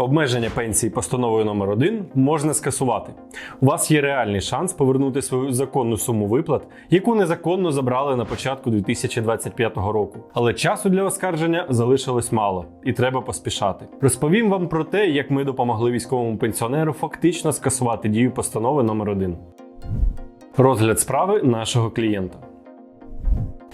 Обмеження пенсії постановою номер 1 можна скасувати. У вас є реальний шанс повернути свою законну суму виплат, яку незаконно забрали на початку 2025 року. Але часу для оскарження залишилось мало, і треба поспішати. Розповім вам про те, як ми допомогли військовому пенсіонеру фактично скасувати дію постанови номер 1 Розгляд справи нашого клієнта.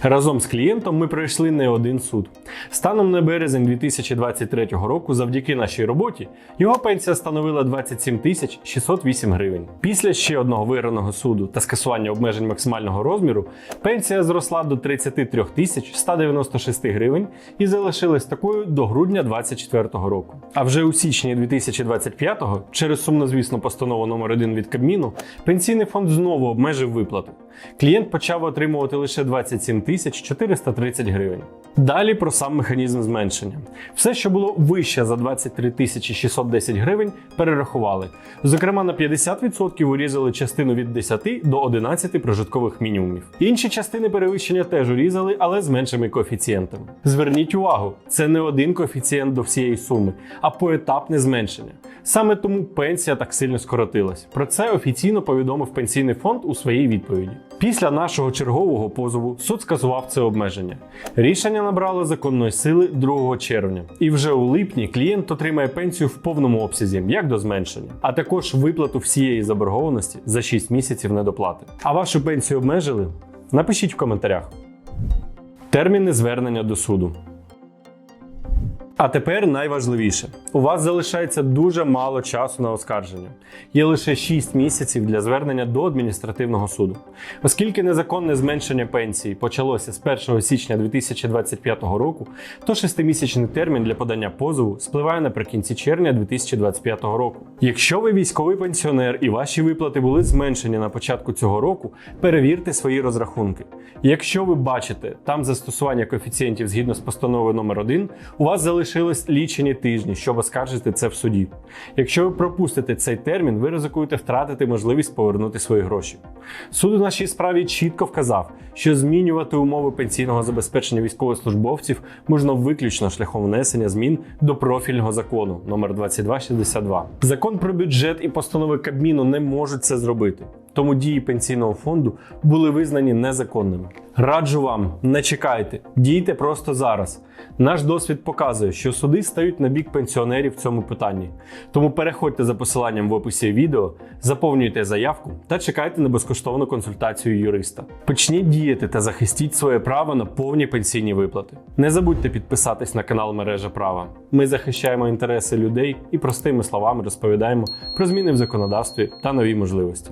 Разом з клієнтом ми пройшли не один суд. Станом на березень 2023 року, завдяки нашій роботі, його пенсія становила 27 тисяч 608 гривень. Після ще одного виграного суду та скасування обмежень максимального розміру, пенсія зросла до 33 тисяч 196 гривень і залишилась такою до грудня 2024 року. А вже у січні 2025-го, через сумнозвісну постанову номер 1 від Кабміну, пенсійний фонд знову обмежив виплати. Клієнт почав отримувати лише 27 тисяч 430 гривень. Далі про сам механізм зменшення. Все, що було вище за 23 тисячі 610 гривень, перерахували. Зокрема, на 50% урізали частину від 10 до 11 прожиткових мінімумів. Інші частини перевищення теж урізали, але з меншими коефіцієнтами. Зверніть увагу, це не один коефіцієнт до всієї суми, а поетапне зменшення. Саме тому пенсія так сильно скоротилась. Про це офіційно повідомив пенсійний фонд у своїй відповіді. Після нашого чергового позову суд скасував це обмеження. Рішення набрало законної сили 2 червня, і вже у липні клієнт отримає пенсію в повному обсязі, як до зменшення, а також виплату всієї заборгованості за 6 місяців недоплати. А вашу пенсію обмежили? Напишіть в коментарях. Терміни звернення до суду. А тепер найважливіше: у вас залишається дуже мало часу на оскарження. Є лише 6 місяців для звернення до адміністративного суду. Оскільки незаконне зменшення пенсії почалося з 1 січня 2025 року, то 6-місячний термін для подання позову спливає наприкінці червня 2025 року. Якщо ви військовий пенсіонер і ваші виплати були зменшені на початку цього року, перевірте свої розрахунки. Якщо ви бачите там застосування коефіцієнтів згідно з постановою номер 1 у вас залишилось лічені тижні, щоб оскаржити це в суді. Якщо ви пропустите цей термін, ви ризикуєте втратити можливість повернути свої гроші. Суд у нашій справі чітко вказав, що змінювати умови пенсійного забезпечення військовослужбовців можна виключно шляхом внесення змін до профільного закону номер 2262. Закон про бюджет і постанови Кабміну не можуть це зробити. Тому дії пенсійного фонду були визнані незаконними. Раджу вам, не чекайте, дійте просто зараз. Наш досвід показує, що суди стають на бік пенсіонерів в цьому питанні. Тому переходьте за посиланням в описі відео, заповнюйте заявку та чекайте на безкоштовну консультацію юриста. Почніть діяти та захистіть своє право на повні пенсійні виплати. Не забудьте підписатись на канал Мережа Права. Ми захищаємо інтереси людей і простими словами розповідаємо про зміни в законодавстві та нові можливості.